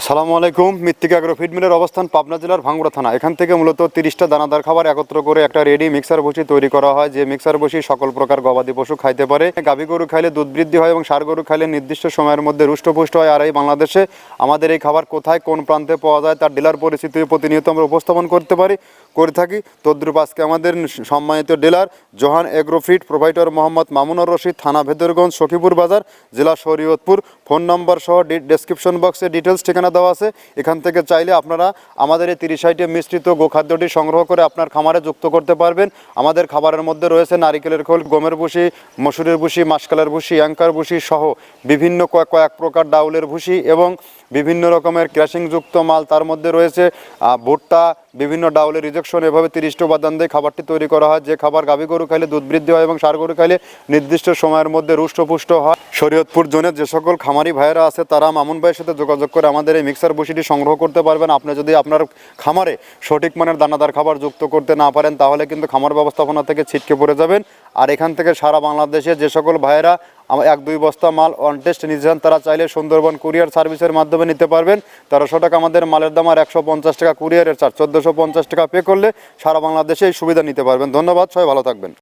আসসালামু আলাইকুম। মৃত্তিকা আগ্রো ফিডমিলের অবস্থান পাবনা জেলার ভাঙ্গুড়া থানা। এখান থেকে মূলত তিরিশটা দানাদার খাবার একত্র করে একটা রেডি মিক্সার বসি তৈরি করা হয়, যে মিক্সার বসি সকল প্রকার গবাদি পশু খাইতে পারে। গাভী গরু খাইলে দুধ বৃদ্ধি হয় এবং সার গরু খাইলে নির্দিষ্ট সময়ের মধ্যে রুষ্টপুষ্ট হয়। আর এই বাংলাদেশে আমাদের এই খাবার কোথায়, কোন প্রান্তে পাওয়া যায়, তার ডিলার পরিস্থিতি প্রতিনিয়ত আমরা উপস্থাপন করতে পারি, করে থাকি। তদ্রুপ আজকে আমাদের সম্মানিত dealer Johan agro feed provider Mohammad Mamunur Rashid, থানা ভেদরগঞ্জ সখীপুর বাজার, জেলা শরীয়তপুর। ফোন নম্বর সহ ডেসক্রিপশন বক্সে ডিটেলস ঠিকানা দেওয়া আছে। এখান থেকে চাইলে আপনারা আমাদের এই তিরিশ আইটেম মিশ্রিত গোখাদ্যটি সংগ্রহ করে আপনার খামারে যুক্ত করতে পারবেন। আমাদের খাবারের মধ্যে রয়েছে নারিকেলের খোল, গমের ভুসি, মসুরের ভুসি, মাসকালের ভুসি অ্যাঙ্কার ভুসি সহ বিভিন্ন কয়েক প্রকার ডাউলের ভুসি এবং বিভিন্ন রকমের ক্র্যাশিংযুক্ত মাল তার মধ্যে রয়েছে। ভুট্টা, বিভিন্ন ডাউলের রিজেকশন এভাবে তিরিশটা উপাদান দিয়ে খাবারটি তৈরি করা হয়। যে খাবার গাভী গরু খাইলে দুধ বৃদ্ধি হয় এবং সার গরু খাইলে নির্দিষ্ট সময়ের মধ্যে রুষ্টপুষ্ট হয়। শরীয়তপুর জোনের যে সকল খামারি ভাইয়েরা আছে, তারা মামুন ভাইয়ের সাথে যোগাযোগ করে আমাদের এই মিক্সার বসিটি সংগ্রহ করতে পারবেন। আপনি যদি আপনার খামারে সঠিক মানের দানাদার খাবার যুক্ত করতে না পারেন, তাহলে কিন্তু খামার ব্যবস্থাপনা থেকে ছিটকে পড়ে যাবেন। আর এখান থেকে সারা বাংলাদেশে যে সকল ভাইয়েরা এক, দুই বস্তা মাল অন টেস্ট তারা চাইলে সুন্দরবন কুরিয়ার সার্ভিসের মাধ্যমে নিতে পারবেন। তেরোশো টাকা আমাদের মালের দাম আর একশো পঞ্চাশ টাকা কুরিয়ারের চার্জ। চোদ্দোশো পঞ্চাশ টাকা পে করলে সারা বাংলাদেশে এই সুবিধা নিতে পারবেন। ধন্যবাদ, সবাই ভালো থাকবেন।